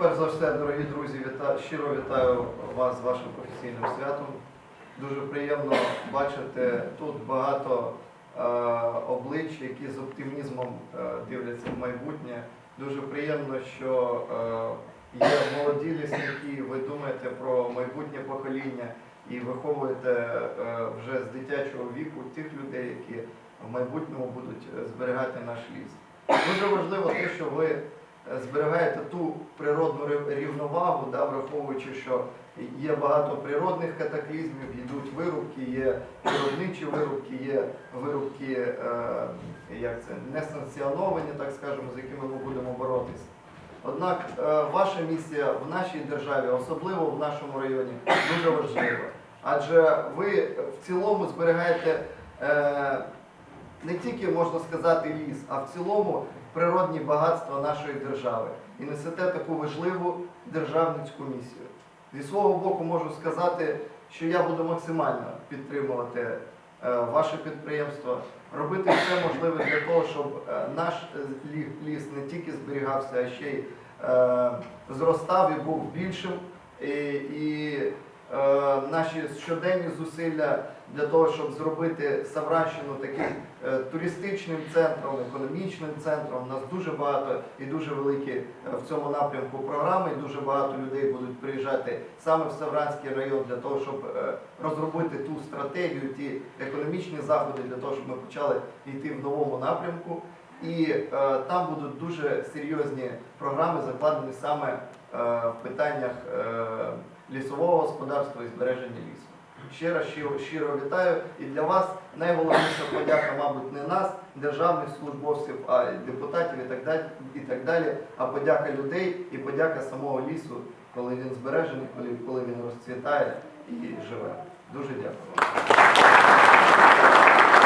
перш за все, дорогі друзі, віта... щиро вітаю вас з вашим професійним святом. Дуже приємно бачити тут багато е, облич, які з оптимізмом е, дивляться в майбутнє. Дуже приємно, що е, є молоді лісники, ви думаєте про майбутнє покоління і виховуєте е, вже з дитячого віку тих людей, які в майбутньому будуть зберігати наш ліс. Дуже важливо те, що ви зберігаєте ту природну рівновагу, да, враховуючи, що є багато природних катаклізмів, йдуть вирубки, є природничі вирубки, є вирубки е, як це, несанкціоновані, так скажемо, з якими ми будемо боротися. Однак е, ваша місія в нашій державі, особливо в нашому районі, дуже важлива. Адже ви в цілому зберігаєте е, не тільки можна сказати ліс, а в цілому природні багатства нашої держави і несете таку важливу державницьку місію. Зі свого боку можу сказати, що я буду максимально підтримувати е, ваше підприємство, робити все можливе для того, щоб е, наш е, ліс не тільки зберігався, а ще й зростав і був більшим. І, і наші щоденні зусилля для того, щоб зробити Савранщину таким е, туристичним центром, економічним центром. У нас дуже багато і дуже великі е, в цьому напрямку програми. Дуже багато людей будуть приїжджати саме в Савранський район для того, щоб е, розробити ту стратегію, ті економічні заходи для того, щоб ми почали йти в новому напрямку. І е, там будуть дуже серйозні програми, закладені саме е, в питаннях е, лісового господарства і збереження лісу. Ще раз щиро, щиро вітаю. І для вас найголовніша подяка, мабуть, не нас, державних службовців, а депутатів і так далі, і так далі, а подяка людей і подяка самого лісу, коли він збережений, коли, коли він розцвітає і живе. Дуже дякую.